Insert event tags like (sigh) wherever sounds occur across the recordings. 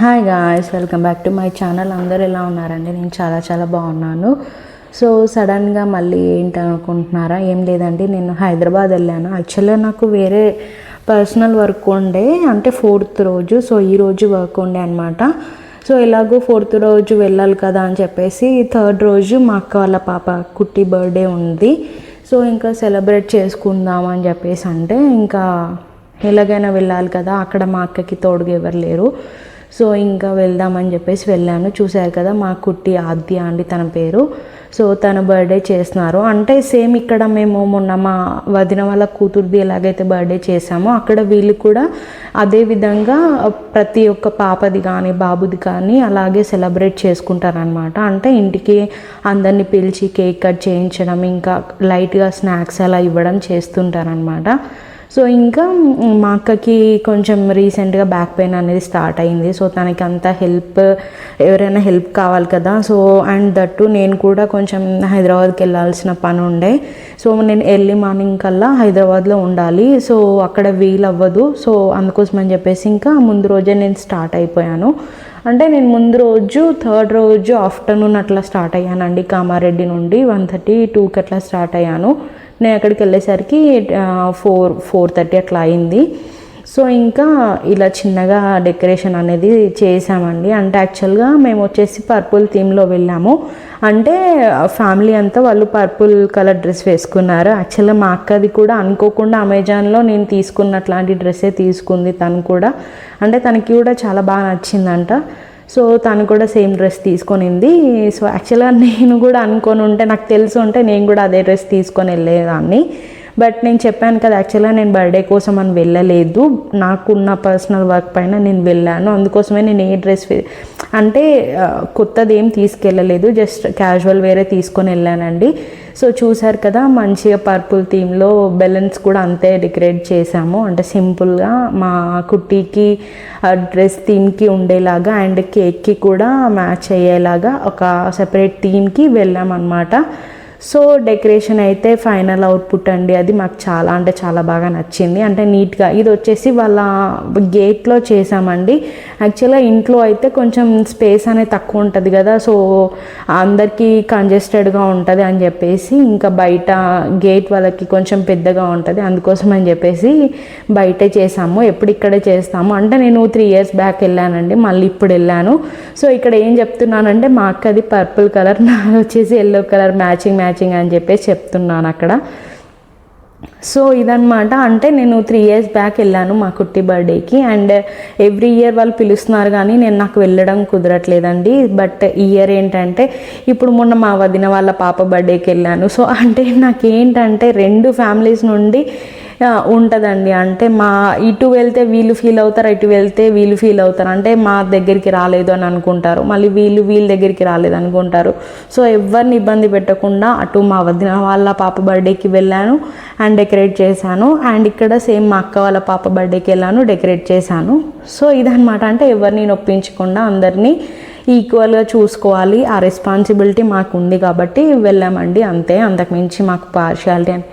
Hi guys welcome back to my channel అందరూ ఎలా ఉన్నారండి? నేను చాలా చాలా బాగున్నాను. సో సడన్గా మళ్ళీ ఏంటి అనుకుంటున్నారా ఏం లేదండి నేను హైదరాబాద్ వెళ్ళాను. యాక్చువల్గా నాకు వేరే పర్సనల్ వర్క్ ఉండే అంటే ఫోర్త్ రోజు. సో ఈ రోజు వర్క్ ఉండే అనమాట సో ఎలాగో ఫోర్త్ రోజు వెళ్ళాలి కదా అని చెప్పేసి థర్డ్ రోజు మా అక్క వాళ్ళ పాప కుట్టి బర్త్డే ఉంది. సో ఇంకా సెలబ్రేట్ చేసుకుందాం అని చెప్పేసి అంటే ఇంకా ఎలాగైనా వెళ్ళాలి కదా. అక్కడ మా అక్కకి తోడుగా ఎవరు లేరు. సో ఇంకా వెళ్దామని చెప్పేసి వెళ్ళాను. చూశారు కదా మా కుట్టి ఆద్య అండి తన పేరు. సో తన బర్త్డే చేస్తున్నారు. అంటే సేమ్ ఇక్కడ మేము మొన్న మా వదిన వాళ్ళ కూతురుది ఎలాగైతే బర్త్డే చేసామో అక్కడ వీళ్ళు కూడా అదే విధంగా ప్రతి ఒక్క పాపది కానీ బాబుది కానీ అలాగే సెలబ్రేట్ చేసుకుంటారనమాట అంటే ఇంటికి అందరినీ పిలిచి కేక్ కట్ చేయించడం ఇంకా లైట్గా స్నాక్స్ అలా ఇవ్వడం చేస్తుంటారనమాట సో ఇంకా మా అక్కకి కొంచెం రీసెంట్గా బ్యాక్ పెయిన్ అనేది స్టార్ట్ అయింది. సో తనకి అంత హెల్ప్ ఎవరైనా హెల్ప్ కావాలి కదా. సో అండ్ దట్టు నేను కూడా కొంచెం హైదరాబాద్కి వెళ్ళాల్సిన పని ఉండే. సో నేను ఎర్లీ మార్నింగ్ కల్లా హైదరాబాద్లో ఉండాలి. సో అక్కడ వీలు అవ్వదు సో అందుకోసం అని చెప్పేసి ఇంకా ముందు రోజే నేను స్టార్ట్ అయిపోయాను. అంటే నేను ముందు రోజు థర్డ్ రోజు ఆఫ్టర్నూన్ అట్లా స్టార్ట్ అయ్యానండి. కామారెడ్డి నుండి వన్ థర్టీ టూకి అట్లా స్టార్ట్ అయ్యాను. నేను అక్కడికి వెళ్ళేసరికి ఫోర్ ఫోర్ థర్టీ అట్లా అయింది. సో ఇంకా ఇలా చిన్నగా డెకరేషన్ అనేది చేసామండి అంటే యాక్చువల్గా మేము వచ్చేసి పర్పుల్ థీమ్లో వెళ్ళాము. అంటే ఫ్యామిలీ అంతా వాళ్ళు పర్పుల్ కలర్ డ్రెస్ వేసుకున్నారు. యాక్చువల్గా మా అక్కది కూడా అనుకోకుండా అమెజాన్లో నేను తీసుకున్నట్లాంటి డ్రెస్సే తీసుకుంది తను కూడా. అంటే తనకి కూడా చాలా బాగా నచ్చిందంట. సో తను కూడా సేమ్ డ్రెస్ తీసుకొనింది. సో యాక్చువల్గా నేను కూడా అనుకొని ఉంటే నాకు తెలిసి ఉంటే నేను కూడా అదే డ్రెస్ తీసుకొని వెళ్ళేదాన్ని. బట్ నేను చెప్పాను కదా యాక్చువల్గా నేను బర్త్డే కోసం అని వెళ్ళలేదు. నాకున్న పర్సనల్ వర్క్ పైన నేను వెళ్ళాను. అందుకోసమే నేను ఏ డ్రెస్ అంటే కొత్తది ఏం తీసుకెళ్ళలేదు. జస్ట్ క్యాజువల్ వేరే తీసుకొని వెళ్ళానండి. సో చూసారు కదా మంచిగా పర్పుల్ థీమ్లో బెలూన్స్ కూడా అంతే డెకరేట్ చేశాము. అంటే సింపుల్గా మా కుట్టీకి డ్రెస్ థీమ్కి ఉండేలాగా అండ్ కేక్కి కూడా మ్యాచ్ అయ్యేలాగా ఒక సెపరేట్ థీమ్కి వెళ్ళామన్నమాట. సో డెకరేషన్ అయితే ఫైనల్ అవుట్పుట్ అండి. అది మాకు చాలా అంటే చాలా బాగా నచ్చింది. అంటే నీట్గా ఇది వచ్చేసి వాళ్ళ గేట్లో చేసామండి యాక్చువల్గా ఇంట్లో అయితే కొంచెం స్పేస్ అనేది తక్కువ ఉంటుంది కదా సో అందరికీ కంజెస్టెడ్గా ఉంటుంది అని చెప్పేసి ఇంకా బయట గేట్ వాళ్ళకి కొంచెం పెద్దగా ఉంటుంది. అందుకోసం అని చెప్పేసి బయటే చేసాము ఎప్పుడు ఇక్కడే చేస్తాము. అంటే నేను త్రీ ఇయర్స్ బ్యాక్ వెళ్ళానండి. మళ్ళీ ఇప్పుడు వెళ్ళాను. సో ఇక్కడ ఏం చెప్తున్నానంటే మా అక్కది పర్పుల్ కలర్ నాది వచ్చేసి yellow colour matching matching matching అని చెప్పేసి చెప్తున్నాను అక్కడ. సో ఇదనమాట అంటే నేను త్రీ ఇయర్స్ బ్యాక్ వెళ్ళాను మా కుట్టి బర్త్డేకి. అండ్ ఎవ్రీ ఇయర్ వాళ్ళు పిలుస్తున్నారు కానీ నేను నాకు వెళ్ళడం కుదరట్లేదండి. బట్ ఇయర్ ఏంటంటే ఇప్పుడు మొన్న మా వదిన వాళ్ళ పాప బర్త్డేకి వెళ్ళాను. సో అంటే నాకేంటంటే రెండు ఫ్యామిలీస్ నుండి ఉంటుందండి. అంటే మా ఇటు వెళ్తే వీళ్ళు ఫీల్ అవుతారు ఇటు వెళ్తే వీళ్ళు ఫీల్ అవుతారు. అంటే మా దగ్గరికి రాలేదు అని అనుకుంటారు. మళ్ళీ వీళ్ళు వీళ్ళ దగ్గరికి రాలేదు అనుకుంటారు. సో ఎవరిని ఇబ్బంది పెట్టకుండా అటు మా వదిన వాళ్ళ పాప బర్త్డేకి వెళ్ళాను అండ్ డెకరేట్ చేశాను. అండ్ ఇక్కడ సేమ్ మా అక్క వాళ్ళ పాప బర్త్డేకి వెళ్ళాను డెకరేట్ చేశాను. సో ఇదనమాట అంటే ఎవరిని నొప్పించకుండా అందరినీ ఈక్వల్గా చూసుకోవాలి. ఆ రెస్పాన్సిబిలిటీ మాకు ఉంది కాబట్టి వెళ్ళామండి అంతే. అంతకుమించి మాకు పార్షియాలిటీ అని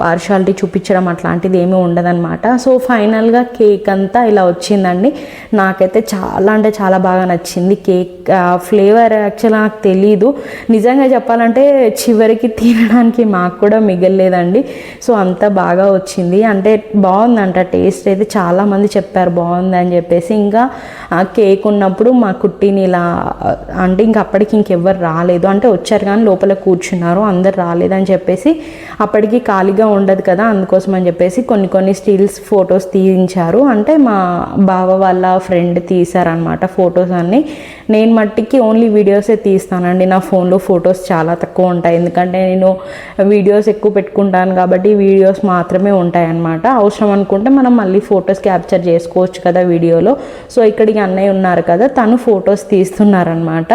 పార్షాలిటీ చూపించడం అట్లాంటిది ఏమీ ఉండదన్నమాట. సో ఫైనల్గా కేక్ అంతా ఇలా వచ్చిందండి. నాకైతే చాలా అంటే చాలా బాగా నచ్చింది కేక్ ఫ్లేవర్ యాక్చువల్గా నాకు తెలీదు. నిజంగా చెప్పాలంటే చివరికి తినడానికి మాకు కూడా మిగలలేదండి. సో అంత బాగా వచ్చింది. అంటే బాగుందంట టేస్ట్ అయితే చాలామంది చెప్పారు బాగుంది అని చెప్పేసి. ఇంకా ఆ కేక్ ఉన్నప్పుడు మా కుట్టిని ఇలా అంటే ఇంక అప్పటికి ఇంకెవ్వరు రాలేదు. అంటే వచ్చారు కానీ లోపల కూర్చున్నారు అందరు రాలేదని చెప్పేసి అప్పటికి ఖాళీగా ఉండదు కదా అందుకోసం అని చెప్పేసి కొన్ని కొన్ని స్టిల్స్ ఫొటోస్ తీయించారు. అంటే మా బావ వాళ్ళ ఫ్రెండ్ తీశారనమాట ఫొటోస్ అన్ని. నేను మట్టికి ఓన్లీ వీడియోసే తీస్తానండి. నా ఫోన్లో ఫొటోస్ చాలా తక్కువ ఉంటాయి. ఎందుకంటే నేను వీడియోస్ ఎక్కువ పెట్టుకుంటాను కాబట్టి వీడియోస్ మాత్రమే ఉంటాయన్నమాట. అవసరం అనుకుంటే మనం మళ్ళీ ఫొటోస్ క్యాప్చర్ చేసుకోవచ్చు కదా వీడియోలో. సో ఇక్కడికి అన్నయ్య ఉన్నారు కదా తను ఫొటోస్ తీస్తున్నారనమాట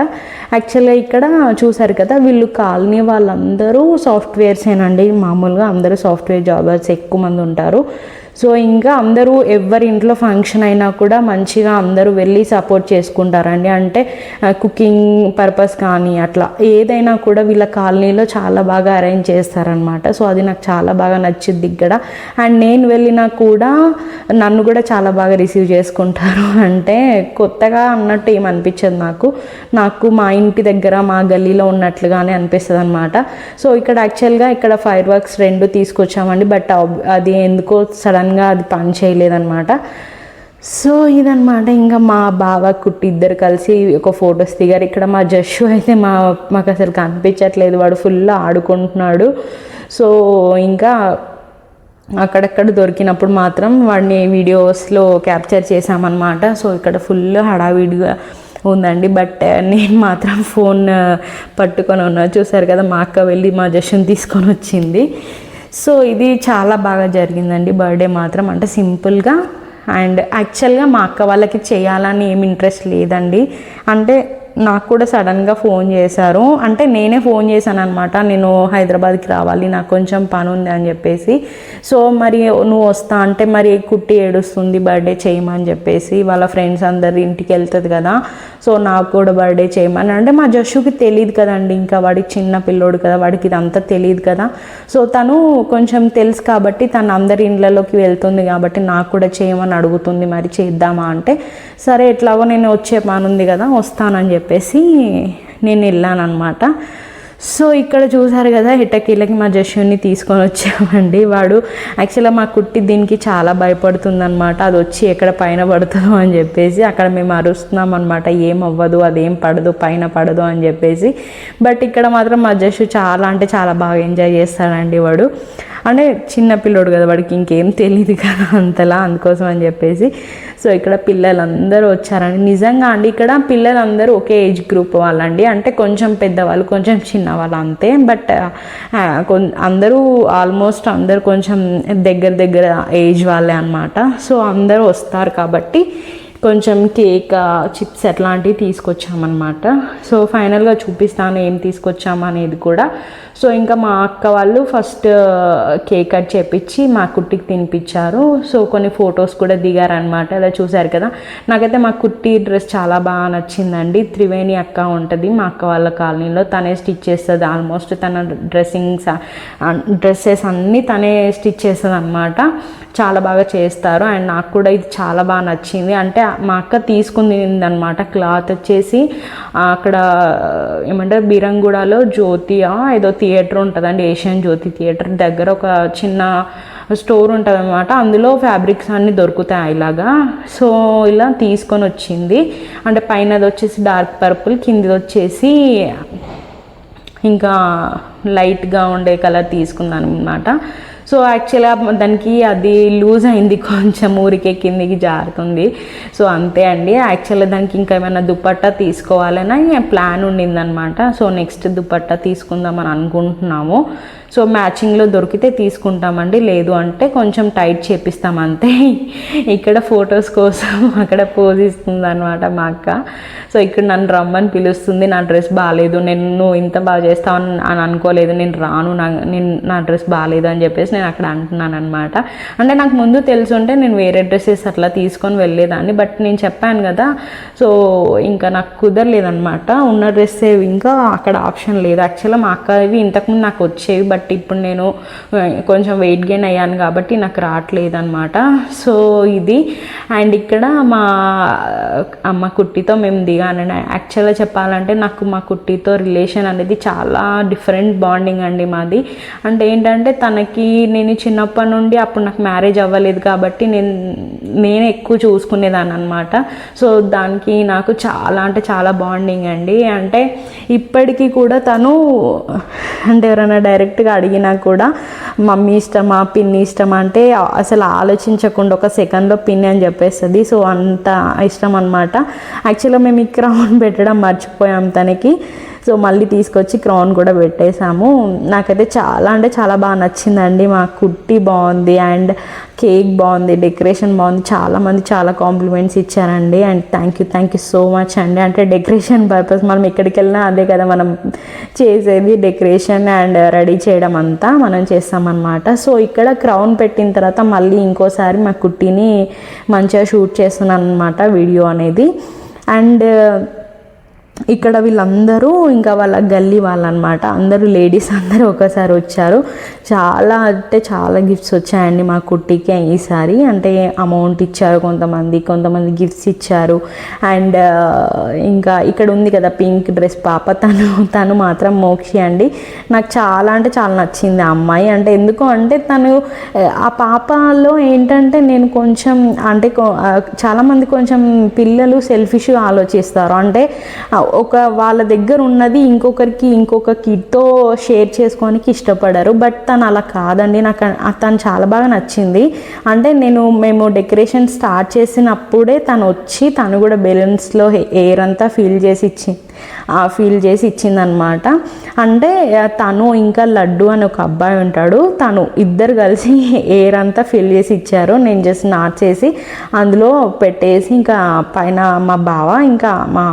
యాక్చువల్గా ఇక్కడ చూసారు కదా వీళ్ళు కాలనీ వాళ్ళందరూ సాఫ్ట్వేర్సేనండి మామూలుగా అందరూ సాఫ్ట్వేర్ జాబర్స్ ఎక్కువ మంది ఉంటారు. సో ఇంకా అందరూ ఎవరి ఇంట్లో ఫంక్షన్ అయినా కూడా మంచిగా అందరూ వెళ్ళి సపోర్ట్ చేసుకుంటారండి. అంటే కుకింగ్ పర్పస్ కానీ అట్లా ఏదైనా కూడా వీళ్ళ కాలనీలో చాలా బాగా అరేంజ్ చేస్తారనమాట సో అది నాకు చాలా బాగా నచ్చింది ఇక్కడ. అండ్ నేను వెళ్ళినా కూడా నన్ను కూడా చాలా బాగా రిసీవ్ చేసుకుంటారు. (laughs) అంటే కొత్తగా అన్నట్టు ఏమనిపించదు నాకు. నాకు మా ఇంటి దగ్గర మా గల్లీలో ఉన్నట్లుగానే అనిపిస్తుంది అనమాట సో ఇక్కడ యాక్చువల్గా ఇక్కడ ఫైర్ వర్క్స్ రెండు తీసుకొచ్చామండి. బట్ అది ఎందుకో సడన్గా అది పని చేయలేదన్నమాట. సో ఇదనమాట ఇంకా మా బావ కుట్టి ఇద్దరు కలిసి ఒక ఫొటోస్ దిగారు. ఇక్కడ మా జస్సు అయితే మా మాకు అసలు కనిపించట్లేదు. వాడు ఫుల్ ఆడుకుంటున్నాడు. సో ఇంకా అక్కడక్కడ దొరికినప్పుడు మాత్రం వాడిని వీడియోస్లో క్యాప్చర్ చేశామన్నమాట. సో ఇక్కడ ఫుల్ హడావిడిగా ఉందండి. బట్ నేను మాత్రం ఫోన్ పట్టుకొని ఉన్నా. చూసారు కదా మా అక్క వెళ్ళి మా జస్టుని తీసుకొని వచ్చింది. సో ఇది చాలా బాగా జరిగిందండి. బర్త్డే మాత్రం అంటే సింపుల్గా అండ్ యాక్చువల్గా మా అక్క వాళ్ళకి చేయాలని ఏం ఇంట్రెస్ట్ లేదండి. అంటే నాకు కూడా సడన్గా ఫోన్ చేశారు. అంటే నేనే ఫోన్ చేశాను అనమాట నేను హైదరాబాద్కి రావాలి నాకు కొంచెం పని ఉంది అని చెప్పేసి. సో మరి నువ్వు వస్తా అంటే మరి కుట్టి ఏడుస్తుంది బర్త్డే చేయమని చెప్పేసి వాళ్ళ ఫ్రెండ్స్ అందరు ఇంటికి వెళ్తుంది కదా. సో నాకు కూడా బర్త్డే చేయమని. అంటే మా జషుకి తెలియదు కదండి ఇంకా వాడికి చిన్న పిల్లోడు కదా వాడికి ఇదంతా తెలియదు కదా. సో తను కొంచెం తెలుసు కాబట్టి తను అందరి ఇండ్లలోకి వెళ్తుంది కాబట్టి నాకు కూడా చేయమని అడుగుతుంది మరి చేద్దామా అంటే. సరే ఎట్లాగో నేను వచ్చే పని ఉంది కదా వస్తానని చెప్పి. చెప్పేసి నేను వెళ్ళాను అనమాట సో ఇక్కడ చూసారు కదా ఇటకీలకి మా జస్యుని తీసుకొని వచ్చామండి. వాడు యాక్చువల్గా మా కుట్టి దీనికి చాలా భయపడుతుందనమాట అది వచ్చి ఎక్కడ పైన పడుతుందో అని చెప్పేసి అక్కడ మేము అరుస్తున్నాం అనమాట ఏం అవ్వదు అదేం పడదు పైన పడదు అని చెప్పేసి. బట్ ఇక్కడ మాత్రం మా జస్సు చాలా అంటే చాలా బాగా ఎంజాయ్ చేస్తాడండి వాడు. అంటే చిన్న పిల్లోడు కదా వాడికి ఇంకేం తెలియదు కదా అంతలా అందుకోసం అని చెప్పేసి. సో ఇక్కడ పిల్లలందరూ వచ్చారండి. నిజంగా అండి ఇక్కడ పిల్లలందరూ ఒకే ఏజ్ గ్రూప్ వాళ్ళండి. అంటే కొంచెం పెద్దవాళ్ళు కొంచెం చిన్నవాళ్ళు అంతే. బట్ అందరూ ఆల్మోస్ట్ అందరు కొంచెం దగ్గర దగ్గర ఏజ్ వాళ్ళే అనమాట సో అందరూ వస్తారు కాబట్టి కొంచెం కేక్ చిప్స్ అట్లాంటివి తీసుకొచ్చామన్నమాట. సో ఫైనల్గా చూపిస్తాను ఏం తీసుకొచ్చాము అనేది కూడా. సో ఇంకా మా అక్క వాళ్ళు ఫస్ట్ కేక్ కట్ చేపించి మా కుట్టికి తినిపించారు సో కొన్ని ఫొటోస్ కూడా దిగారనమాట అలా చూశారు కదా. నాకైతే మా కుట్టి డ్రెస్ చాలా బాగా నచ్చిందండి. త్రివేణి అక్క ఉంటుంది మా అక్క వాళ్ళ కాలనీలో. తనే స్టిచ్ చేస్తుంది ఆల్మోస్ట్. తన డ్రెస్సింగ్స్ డ్రెస్సెస్ అన్నీ తనే స్టిచ్ చేస్తుంది అనమాట చాలా బాగా చేస్తారు. అండ్ నాకు కూడా ఇది చాలా బాగా నచ్చింది. అంటే మా అక్క తీసుకుందనమాట క్లాత్ వచ్చేసి అక్కడ ఏమంటారు బీరంగూడలో జ్యోతియా ఏదో థియేటర్ ఉంటుందండి ఏషియన్ జ్యోతి థియేటర్. దగ్గర ఒక చిన్న స్టోర్ ఉంటుంది అనమాట అందులో ఫ్యాబ్రిక్స్ అన్నీ దొరుకుతాయి ఇలాగా. సో ఇలా తీసుకొని వచ్చింది. అంటే పైనది వచ్చేసి డార్క్ పర్పుల్ కిందిది వచ్చేసి ఇంకా లైట్గా ఉండే కలర్ తీసుకున్నాను అనమాట సో యాక్చువల్గా దానికి అది లూజ్ అయింది కొంచెం ఊరికే కిందికి జారుతుంది. సో అంతే అండి. యాక్చువల్గా దానికి ఇంకా ఏమైనా దుప్పట్టా తీసుకోవాలని ప్లాన్ ఉండిందనమాట సో నెక్స్ట్ దుపట్టా తీసుకుందామని అనుకుంటున్నాము. సో మ్యాచింగ్లో దొరికితే తీసుకుంటామండి. లేదు అంటే కొంచెం టైట్ చేపిస్తాం అంతే. ఇక్కడ ఫొటోస్ కోసం అక్కడ పోజ్ ఇస్తుంది అనమాట మా అక్క. సో ఇక్కడ నన్ను రమ్మని పిలుస్తుంది. నా డ్రెస్ బాగాలేదు నేను నువ్వు ఇంత బాగా చేస్తావు అని అనుకోలేదు. నేను రాను. నా నేను నా డ్రెస్ బాగాలేదు అని చెప్పేసి నేను అక్కడ అంటున్నాను అనమాట అంటే నాకు ముందు తెలుసుంటే నేను వేరే డ్రెస్సెస్ అట్లా తీసుకొని వెళ్ళేదాన్ని. బట్ నేను చెప్పాను కదా సో ఇంకా నాకు కుదరలేదనమాట ఉన్న డ్రెస్ ఇంకా అక్కడ ఆప్షన్ లేదు. యాక్చువల్గా మా అక్కవి ఇంతకుముందు నాకు వచ్చేవి బట్ బట్ ఇప్పుడు నేను కొంచెం వెయిట్ గెయిన్ అయ్యాను కాబట్టి నాకు రావట్లేదు అనమాట సో ఇది. అండ్ ఇక్కడ మా అమ్మ కుట్టితో మేము దిగానండి యాక్చువల్గా చెప్పాలంటే నాకు మా కుట్టితో రిలేషన్ అనేది చాలా డిఫరెంట్ బాండింగ్ అండి మాది. అంటే ఏంటంటే తనకి నేను చిన్నప్పటి నుండి అప్పుడు నాకు మ్యారేజ్ అవ్వలేదు కాబట్టి నేను నేను ఎక్కువ చూసుకునేదాన్ని అనమాట సో దానికి నాకు చాలా అంటే చాలా బాండింగ్ అండి. అంటే ఇప్పటికీ కూడా తను అంటే ఎవరైనా డైరెక్ట్గా అడిగినా కూడా మమ్మీ ఇష్టమా? పిన్ని ఇష్టమా? అంటే అసలు ఆలోచించకుండా ఒక సెకండ్లో పిన్ని అని చెప్పేస్తుంది. సో అంత ఇష్టం అనమాట యాక్చువల్గా మేము ఈ క్రౌన్ పెట్టడం మర్చిపోయాం తనకి. సో మళ్ళీ తీసుకొచ్చి క్రౌన్ కూడా పెట్టేశాము. నాకైతే చాలా అంటే చాలా బాగా నచ్చిందండి. మా కుట్టి బాగుంది అండ్ కేక్ బాగుంది డెకరేషన్ బాగుంది. చాలామంది చాలా కాంప్లిమెంట్స్ ఇచ్చారండి and thank you thank you so much అండి. అంటే డెకరేషన్ పర్పస్ మనం ఎక్కడికి వెళ్ళినా అదే కదా మనం చేసేది డెకరేషన్ అండ్ రెడీ చేయడం అంతా మనం చేస్తామన్నమాట. సో ఇక్కడ క్రౌన్ పెట్టిన తర్వాత మళ్ళీ ఇంకోసారి మా కుట్టిని మంచిగా షూట్ చేస్తున్నాను అనమాట వీడియో అనేది. అండ్ ఇక్కడ వీళ్ళందరూ ఇంకా వాళ్ళ గల్లీ వాళ్ళనమాట. అందరూ లేడీస్ అందరూ ఒకసారి వచ్చారు. చాలా అంటే చాలా గిఫ్ట్స్ వచ్చాయండి మా కుట్టికి ఈసారి అంటే అమౌంట్ ఇచ్చారు కొంతమంది కొంతమంది గిఫ్ట్స్ ఇచ్చారు. అండ్ ఇంకా ఇక్కడ ఉంది కదా పింక్ డ్రెస్ పాప. తను తను మాత్రం మోక్షి అండి. నాకు చాలా అంటే చాలా నచ్చింది ఆ అమ్మాయి. అంటే ఎందుకు అంటే తను ఆ పాపలో ఏంటంటే నేను కొంచెం అంటే కొ- చాలామంది కొంచెం పిల్లలు సెల్ఫిష్ ఆలోచిస్తారు. అంటే ఒక వాళ్ళ దగ్గర ఉన్నది ఇంకొకరికి ఇంకొక కిడ్తో షేర్ చేసుకోనికి ఇష్టపడరు. బట్ తను అలా కాదండి. నాకు తను చాలా బాగా నచ్చింది. అంటే నేను మేము డెకరేషన్ స్టార్ట్ చేసినప్పుడే తను వచ్చి తను కూడా బెలూన్స్లో ఎయిర్ అంతా ఫీల్ చేసి ఇచ్చింది ఫీల్ చేసి ఇచ్చిందనమాట అంటే తను ఇంకా లడ్డు అని ఒక అబ్బాయి ఉంటాడు. తను ఇద్దరు కలిసి (laughs) ఎయిర్ అంతా ఫిల్ చేసి ఇచ్చారు. నేను జస్ట్ నాట్ చేసి అందులో పెట్టేసి ఇంకా పైన మా బావ ఇంకా మా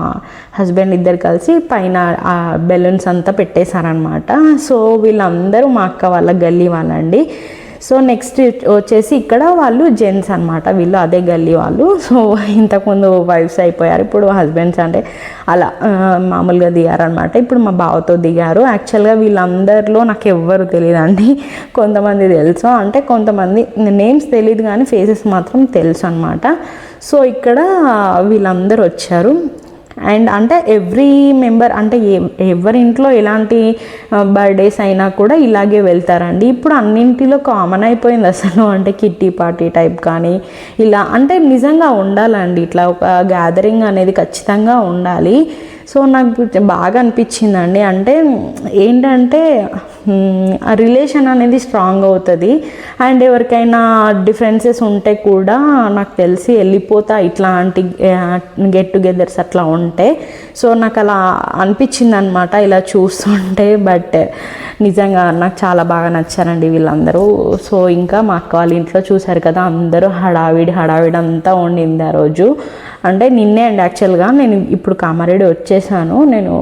హస్బెండ్ ఇద్దరు కలిసి పైన ఆ బెలూన్స్ అంతా పెట్టేశారనమాట సో వీళ్ళందరూ మా అక్క వాళ్ళ గల్లీ వాళ్ళండి. సో నెక్స్ట్ వచ్చేసి ఇక్కడ వాళ్ళు జెంట్స్ అనమాట వీళ్ళు అదే గల్లీ వాళ్ళు. సో ఇంతకుముందు వైఫ్స్ అయిపోయారు. ఇప్పుడు హస్బెండ్స్ అంటే అలా మామూలుగా దిగారనమాట ఇప్పుడు మా బావతో దిగారు. యాక్చువల్గా వీళ్ళందరిలో నాకు ఎవ్వరు తెలియదండి కొంతమంది తెలుసు. అంటే కొంతమంది నేమ్స్ తెలియదు కానీ ఫేసెస్ మాత్రం తెలుసు అనమాట సో ఇక్కడ వీళ్ళందరూ వచ్చారు. అండ్ అంటే ఎవ్రీ మెంబర్ అంటే ఎ- ఎవరి ఇంట్లో ఎలాంటి బర్త్డేస్ అయినా కూడా ఇలాగే వెళ్తారండి. ఇప్పుడు అన్నింటిలో కామన్ అయిపోయింది అసలు. అంటే కిట్టి పార్టీ టైప్ కానీ ఇలా అంటే నిజంగా ఉండాలండి. ఇట్లా ఒక గ్యాదరింగ్ అనేది ఖచ్చితంగా ఉండాలి. సో నాకు బాగా అనిపించిందండి. అంటే ఏంటంటే ఆ రిలేషన్ అనేది స్ట్రాంగ్ అవుతుంది. అండ్ ఎవరికైనా డిఫరెన్సెస్ ఉంటే కూడా నాకు తెలిసి వెళ్ళిపోతా ఇట్లాంటి గెట్ టుగెదర్స్ అట్లా ఉంటే. సో నాకు అలా అనిపించింది అనమాట ఇలా చూస్తుంటే. బట్ నిజంగా నాకు చాలా బాగా నచ్చారండి వీళ్ళందరూ. సో ఇంకా మా అక్క వాళ్ళ ఇంట్లో చూశారు కదా అందరూ హడావిడి హడావిడి అంతా ఉండింది ఆ రోజు. అంటే నిన్నే అండి యాక్చువల్గా నేను ఇప్పుడు కామారెడ్డి వచ్చేసాను. నేను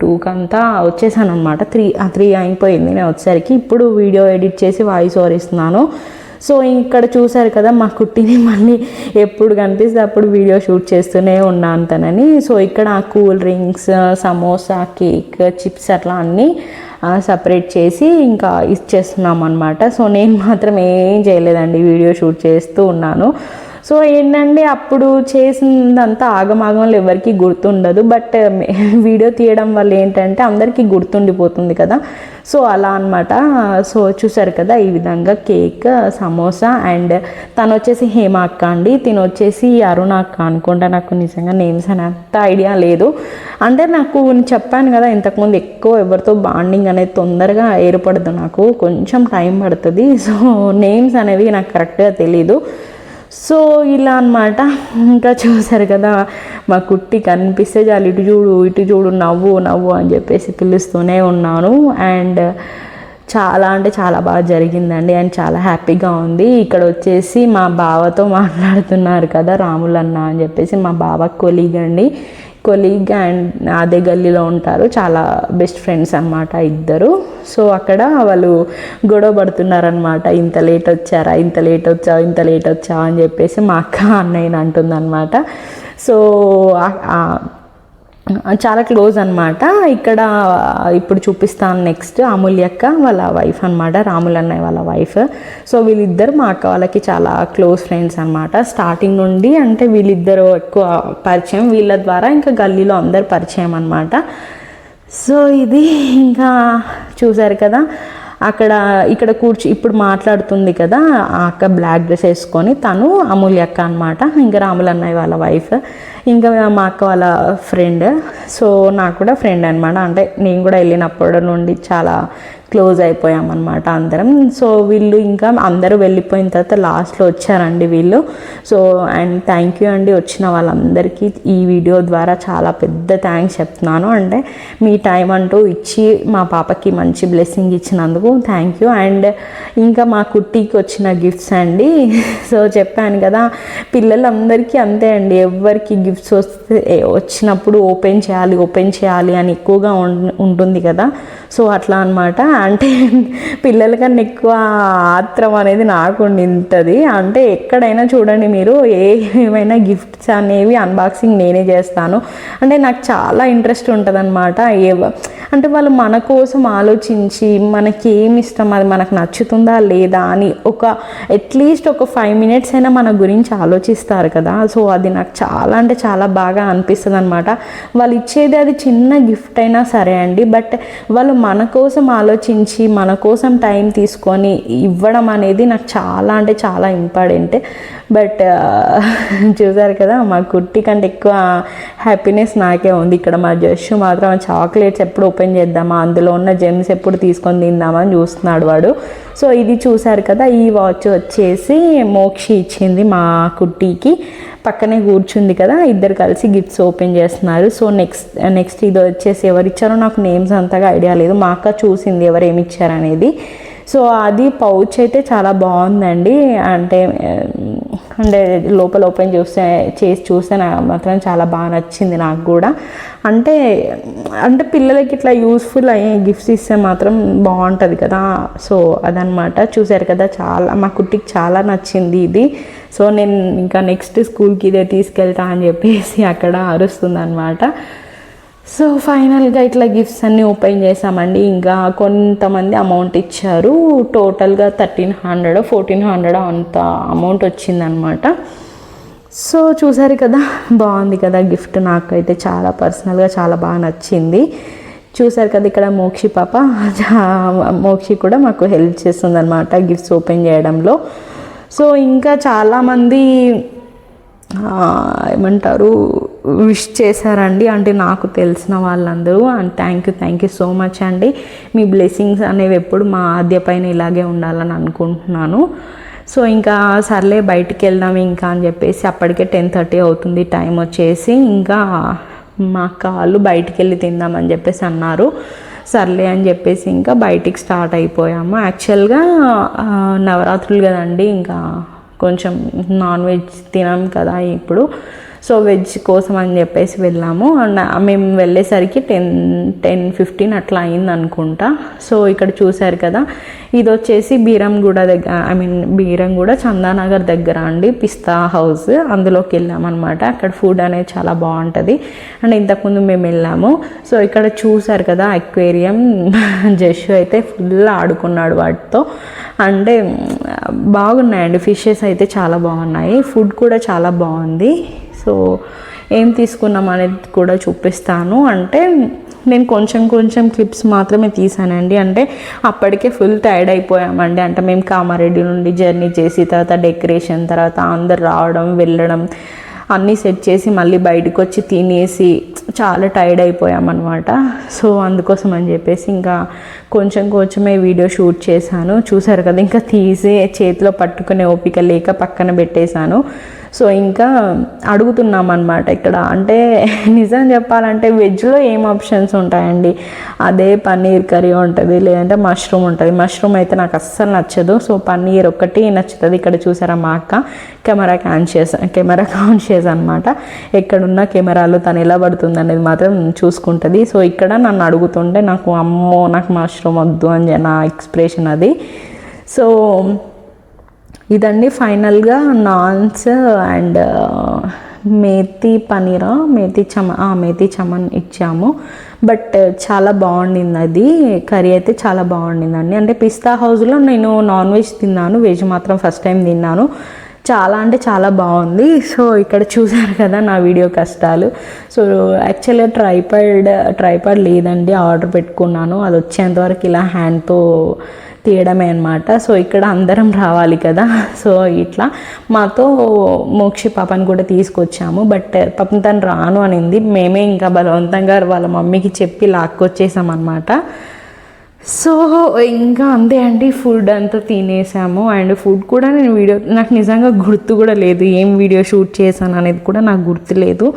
టూకంతా వచ్చేసాను అనమాట త్రీ త్రీ అయిపోయింది. నేను వచ్చేసరికి ఇప్పుడు వీడియో ఎడిట్ చేసి వాయిస్ ఓవర్ ఇస్తున్నాను. సో ఇక్కడ చూసారు కదా మా కుట్టిని మళ్ళీ ఎప్పుడు కనిపిస్తే అప్పుడు వీడియో షూట్ చేస్తూనే ఉన్నాను తనని. సో ఇక్కడ cool drinks samosa cake chips అట్లా అన్నీ సపరేట్ చేసి ఇంకా ఇచ్చేస్తున్నాం అనమాట సో నేను మాత్రం ఏం చేయలేదండి వీడియో షూట్ చేస్తూ ఉన్నాను. సో ఏంటంటే అప్పుడు చేసిందంతా ఆగమాగంలో ఎవరికి గుర్తుండదు బట్ um, వీడియో తీయడం వల్ల ఏంటంటే అందరికీ గుర్తుండిపోతుంది కదా. సో అలా అనమాట సో చూసారు కదా ఈ విధంగా కేక్ సమోసా అండ్ తను వచ్చేసి హేమ అక్క అండి. తిను వచ్చేసి అరుణ అక్క అనుకుంటా నాకు నిజంగా నేమ్స్ అని అంత ఐడియా లేదు. అంటే నాకు చెప్పాను కదా ఇంతకుముందు ఎక్కువ ఎవరితో బాండింగ్ అనేది తొందరగా ఏర్పడదు నాకు కొంచెం టైం పడుతుంది. సో నేమ్స్ అనేవి నాకు కరెక్ట్గా తెలీదు. సో ఇలా అన్నమాట. ఇంకా చూసారు కదా మా కుట్టి కనిపిస్తే చాలు ఇటు చూడు ఇటు చూడు నవ్వు నవ్వు అని చెప్పేసి పిలుస్తూనే ఉన్నాను. అండ్ చాలా అంటే చాలా బాగా జరిగిందండి. అండ్ చాలా హ్యాపీగా ఉంది. ఇక్కడ వచ్చేసి మా బావతో మాట్లాడుతున్నారు కదా రాములన్న అని చెప్పేసి మా బావ కొలీగ్ అండి. కొలీగ్ అండ్ అదే గల్లీలో ఉంటారు. చాలా బెస్ట్ ఫ్రెండ్స్ అన్నమాట ఇద్దరు. సో అక్కడ వాళ్ళు గొడవ పడుతున్నారనమాట ఇంత లేట్ వచ్చారా ఇంత లేట్ వచ్చావు ఇంత లేట్ వచ్చావు అని చెప్పేసి మా అక్క అన్నయ్యని అంటుందన్నమాట. సో చాలా క్లోజ్ అనమాట ఇక్కడ ఇప్పుడు చూపిస్తాను నెక్స్ట్ అమూల్యక్క వాళ్ళ వైఫ్ అన్నమాట రాములు అన్నయ్య వాళ్ళ వైఫ్. సో వీళ్ళిద్దరు మా అక్క వాళ్ళకి చాలా క్లోజ్ ఫ్రెండ్స్ అనమాట స్టార్టింగ్ నుండి అంటే వీళ్ళిద్దరు ఎక్కువ పరిచయం వీళ్ళ ద్వారా ఇంకా గల్లీలో అందరు పరిచయం అనమాట సో ఇది ఇంకా చూసారు కదా అక్కడ ఇక్కడ కూర్చు ఇప్పుడు మాట్లాడుతుంది కదా ఆ అక్క బ్లాక్ డ్రెస్ వేసుకొని తను అమూల్య అక్క అనమాట ఇంకా రాములు అన్నయ్య వాళ్ళ వైఫ్. ఇంకా మా అక్క వాళ్ళ ఫ్రెండ్ సో నాకు కూడా ఫ్రెండ్ అనమాట అంటే నేను కూడా వెళ్ళినప్పటి నుండి చాలా క్లోజ్ అయిపోయామన్నమాట అందరం. సో వీళ్ళు ఇంకా అందరూ వెళ్ళిపోయిన తర్వాత లాస్ట్లో వచ్చారండి వీళ్ళు. సో అండ్ థ్యాంక్ యూ అండి వచ్చిన వాళ్ళందరికీ. ఈ వీడియో ద్వారా చాలా పెద్ద థ్యాంక్స్ చెప్తున్నాను. అంటే మీ టైం అంటూ ఇచ్చి మా పాపకి మంచి బ్లెస్సింగ్ ఇచ్చినందుకు థ్యాంక్ యూ అండ్ ఇంకా మా కుట్టికి వచ్చిన గిఫ్ట్స్ అండి. (laughs) సో చెప్పాను కదా పిల్లలందరికీ అంతే అండి. ఎవరికి గిఫ్ట్స్ వస్తే వచ్చినప్పుడు ఓపెన్ చేయాలి ఓపెన్ చేయాలి అని ఎక్కువగా ఉం- ఉంటుంది కదా. సో అట్లా అనమాట అంటే పిల్లలకన్నా ఎక్కువ ఆత్రం అనేది నాకు ఉండింటది. అంటే ఎక్కడైనా చూడండి మీరు ఏ ఏమైనా గిఫ్ట్స్ అనేవి అన్బాక్సింగ్ నేనే చేస్తాను. అంటే నాకు చాలా ఇంట్రెస్ట్ ఉంటుంది అనమాట అంటే వాళ్ళు మన కోసం ఆలోచించి మనకి ఏమి ఇష్టం అది మనకు నచ్చుతుందా లేదా అని ఒక అట్లీస్ట్ ఒక ఫైవ్ మినిట్స్ అయినా మన గురించి ఆలోచిస్తారు కదా. సో అది నాకు చాలా అంటే చాలా బాగా అనిపిస్తుంది అనమాట వాళ్ళు ఇచ్చేది అది చిన్న గిఫ్ట్ అయినా సరే అండి. బట్ వాళ్ళు మన కోసం ఆలోచించి మన కోసం టైం తీసుకొని ఇవ్వడం అనేది నాకు చాలా అంటే చాలా ఇంపార్టెంట్. బట్ చూసారు కదా మా కుట్టి కంటే ఎక్కువ హ్యాపీనెస్ నాకే ఉంది. ఇక్కడ మా జష్ మాత్రం చాక్లెట్స్ ఎప్పుడు ఓపెన్ చేద్దామా అందులో ఉన్న జెమ్స్ ఎప్పుడు తీసుకొని తిందామని చూస్తున్నాడు వాడు. సో ఇది చూసారు కదా ఈ వాచ్ వచ్చేసి మోక్షి ఇచ్చింది మా కుట్టికి పక్కనే కూర్చుంది కదా ఇద్దరు కలిసి గిఫ్ట్స్ ఓపెన్ చేస్తున్నారు. సో నెక్స్ట్ నెక్స్ట్ ఇది వచ్చేసి ఎవరు ఇచ్చారో నాకు నేమ్స్ అంతగా ఐడియా లేదు. మా అక్క చూసింది ఎవరు ఏమి ఇచ్చారనేది సో అది పౌచ్ అయితే చాలా బాగుందండి. అంటే అంటే లోపల ఓపెన్ చూస్తే చేసి చూస్తే నాకు మాత్రం చాలా బాగా నచ్చింది నాకు కూడా. అంటే అంటే పిల్లలకి ఇట్లా యూస్ఫుల్ అయ్యే గిఫ్ట్స్ ఇస్తే మాత్రం బాగుంటుంది కదా. సో అదనమాట చూసారు కదా చాలా మా కుట్టికి చాలా నచ్చింది ఇది. సో నేను ఇంకా నెక్స్ట్ స్కూల్కి ఇదే తీసుకెళ్తా అని చెప్పేసి అక్కడ అరుస్తుంది అనమాట సో ఫైనల్గా ఇట్లా గిఫ్ట్స్ అన్నీ ఓపెన్ చేసామండి. ఇంకా కొంతమంది అమౌంట్ ఇచ్చారు. టోటల్గా థర్టీన్ హండ్రెడ్ ఫోర్టీన్ హండ్రెడ్ అంత అమౌంట్ వచ్చిందనమాట సో చూసారు కదా బాగుంది కదా గిఫ్ట్ నాకైతే. చాలా పర్సనల్గా చాలా బాగా నచ్చింది. చూసారు కదా ఇక్కడ మోక్షి పాప. (laughs) మోక్షి కూడా మాకు హెల్ప్ చేస్తుంది అనమాట గిఫ్ట్స్ ఓపెన్ చేయడంలో. సో ఇంకా చాలామంది ఏమంటారు విష్ చేశారండి. అంటే నాకు తెలిసిన వాళ్ళందరూ. And thank you thank you so much అండి. మీ బ్లెస్సింగ్స్ అనేవి ఎప్పుడు మా ఆద్య పైన ఇలాగే ఉండాలని అనుకుంటున్నాను. సో ఇంకా సర్లే బయటికి వెళ్దాం ఇంకా అని చెప్పేసి అప్పటికే టెన్ థర్టీ అవుతుంది టైం వచ్చేసి. ఇంకా మా కాళ్ళు బయటికి వెళ్ళి తిందామని చెప్పేసి అన్నారు. సర్లే అని చెప్పేసి ఇంకా బయటికి స్టార్ట్ అయిపోయాము. యాక్చువల్గా నవరాత్రులు కదండి. ఇంకా కొంచెం నాన్ వెజ్ తినం కదా ఇప్పుడు. సో వెజ్ కోసం అని చెప్పేసి వెళ్ళాము. అండ్ మేము వెళ్ళేసరికి టెన్ టెన్ ఫిఫ్టీన్ అట్లా అయింది అనుకుంటా. సో ఇక్కడ చూశారు కదా ఇది వచ్చేసి బీరంగూడ దగ్గర ఐ మీన్ బీరంగూడ చందానగర్ దగ్గర అండి పిస్తా హౌస్. అందులోకి వెళ్ళామన్నమాట. అక్కడ ఫుడ్ అనేది చాలా బాగుంటుంది. అండ్ ఇంతకుముందు మేము వెళ్ళాము. సో ఇక్కడ చూశారు కదా అక్వేరియం. (laughs) జష్ అయితే ఫుల్ ఆడుకున్నాడు వాటితో. అంటే బాగున్నాయండి ఫిషెస్ అయితే చాలా బాగున్నాయి. ఫుడ్ కూడా చాలా బాగుంది. సో ఏం తీసుకున్నాం అనేది కూడా చూపిస్తాను. అంటే నేను కొంచెం కొంచెం క్లిప్స్ మాత్రమే తీసానండి. అంటే అప్పటికే ఫుల్ టైర్డ్ అయిపోయామండి. అంటే మేము కామారెడ్డి నుండి జర్నీ చేసి తర్వాత డెకరేషన్ తర్వాత అందరు రావడం వెళ్ళడం అన్నీ సెట్ చేసి మళ్ళీ బయటకు వచ్చి తినేసి చాలా టైర్డ్ అయిపోయామన్నమాట. సో అందుకోసం అని చెప్పేసి ఇంకా కొంచెం కొంచెమే వీడియో షూట్ చేశాను. చూసారు కదా ఇంకా తీసి చేతిలో పట్టుకునే ఓపిక లేక పక్కన పెట్టేశాను. సో ఇంకా అడుగుతున్నాం అనమాట ఇక్కడ. అంటే (laughs) నిజం చెప్పాలంటే వెజ్లో ఏం ఆప్షన్స్ ఉంటాయండి? అదే పన్నీర్ కర్రీ ఉంటుంది లేదంటే మష్రూమ్ ఉంటుంది. మష్రూమ్ అయితే నాకు అస్సలు నచ్చదు. సో పన్నీర్ ఒక్కటి నచ్చుతుంది ఇక్కడ చూసారా మా అక్క? కెమెరా కాన్షియస్ కెమెరా కాన్షియస్ అనమాట ఎక్కడున్న కెమెరాలు తను ఎలా పడుతుంది అనేది మాత్రం చూసుకుంటుంది. సో ఇక్కడ నన్ను అడుగుతుంటే నాకు అమ్మో నాకు మష్రూమ్ వద్దు అని నా ఎక్స్ప్రెషన్ అది. సో ఇదండి ఫైనల్గా నాన్స్ అండ్ మేతి పనీరా మేతి చమ మేతి చమన్ ఇచ్చాము. బట్ చాలా బాగుండింది అది. కర్రీ అయితే చాలా బాగుండిందండి. అంటే పిస్తా హౌస్లో నేను నాన్ వెజ్ తిన్నాను. వెజ్ మాత్రం ఫస్ట్ టైం తిన్నాను. చాలా అంటే చాలా బాగుంది. సో ఇక్కడ చూసారు కదా నా వీడియో కష్టాలు. సో యాక్చువల్గా ట్రైపాడ్ ట్రైపాడ్ లేదండి. ఆర్డర్ పెట్టుకున్నాను. అది వచ్చేంతవరకు ఇలా హ్యాండ్తో తీయడమే అనమాట సో ఇక్కడ అందరం రావాలి కదా. సో ఇట్లా మాతో మోక్షి పాపని కూడా తీసుకొచ్చాము. బట్ పాపం తను రాను అనింది. మేమే ఇంకా బలవంతంగా వాళ్ళ మమ్మీకి చెప్పి లాక్కొచ్చేసాం అనమాట సో ఇంకా అంతే అండి. ఫుడ్ అంతా తినేసాము. అండ్ ఫుడ్ కూడా నేను వీడియో నాకు నిజంగా గుర్తు కూడా లేదు. ఏం వీడియో షూట్ చేశాను అనేది కూడా నాకు గుర్తు లేదు.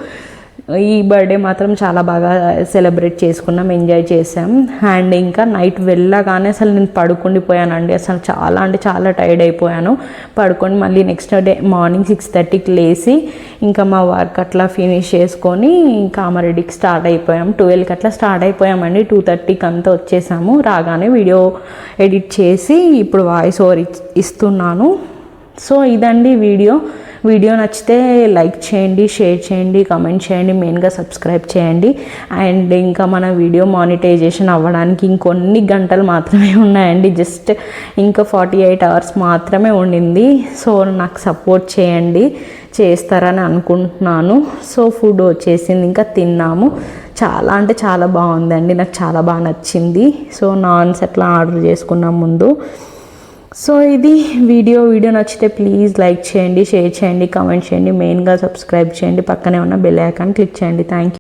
ఈ బర్త్డే మాత్రం చాలా బాగా సెలబ్రేట్ చేసుకున్నాం ఎంజాయ్ చేసాం. అండ్ ఇంకా నైట్ వెళ్ళగానే అసలు నేను పడుకుండిపోయానండి. అసలు చాలా అంటే చాలా టైర్డ్ అయిపోయాను. పడుకొని మళ్ళీ నెక్స్ట్ డే మార్నింగ్ సిక్స్ థర్టీకి లేచి ఇంకా మా వర్క్ అట్లా ఫినిష్ చేసుకొని కామారెడ్డికి స్టార్ట్ అయిపోయాం. ట్వెల్వ్కి అట్లా స్టార్ట్ అయిపోయామండి. టూ థర్టీకి అంతా వచ్చేసాము. రాగానే వీడియో ఎడిట్ చేసి ఇప్పుడు వాయిస్ ఓవర్ ఇస్తున్నాను. సో ఇదండి వీడియో వీడియో నచ్చితే లైక్ చేయండి షేర్ చేయండి కామెంట్ చేయండి మెయిన్గా సబ్స్క్రైబ్ చేయండి. అండ్ ఇంకా మన వీడియో మానిటైజేషన్ అవ్వడానికి ఇంకొన్ని గంటలు మాత్రమే ఉన్నాయండి. జస్ట్ ఇంకా ఫార్టీ ఎయిట్ అవర్స్ మాత్రమే ఉండింది. సో నాకు సపోర్ట్ చేయండి. చేస్తారని అనుకుంటున్నాను. సో ఫుడ్ వచ్చేసింది. ఇంకా తిన్నాము. చాలా అంటే చాలా బాగుందండి. నాకు చాలా బాగా నచ్చింది. సో నాన్స్ ఎట్లా ఆర్డర్ చేసుకున్నాం ముందు. సో ఇది వీడియో వీడియో నచ్చితే ప్లీజ్ లైక్ చేయండి షేర్ చేయండి కామెంట్ చేయండి మెయిన్గా సబ్స్క్రైబ్ చేయండి పక్కనే ఉన్న బెల్ ఐకాన్ క్లిక్ చేయండి. Thank you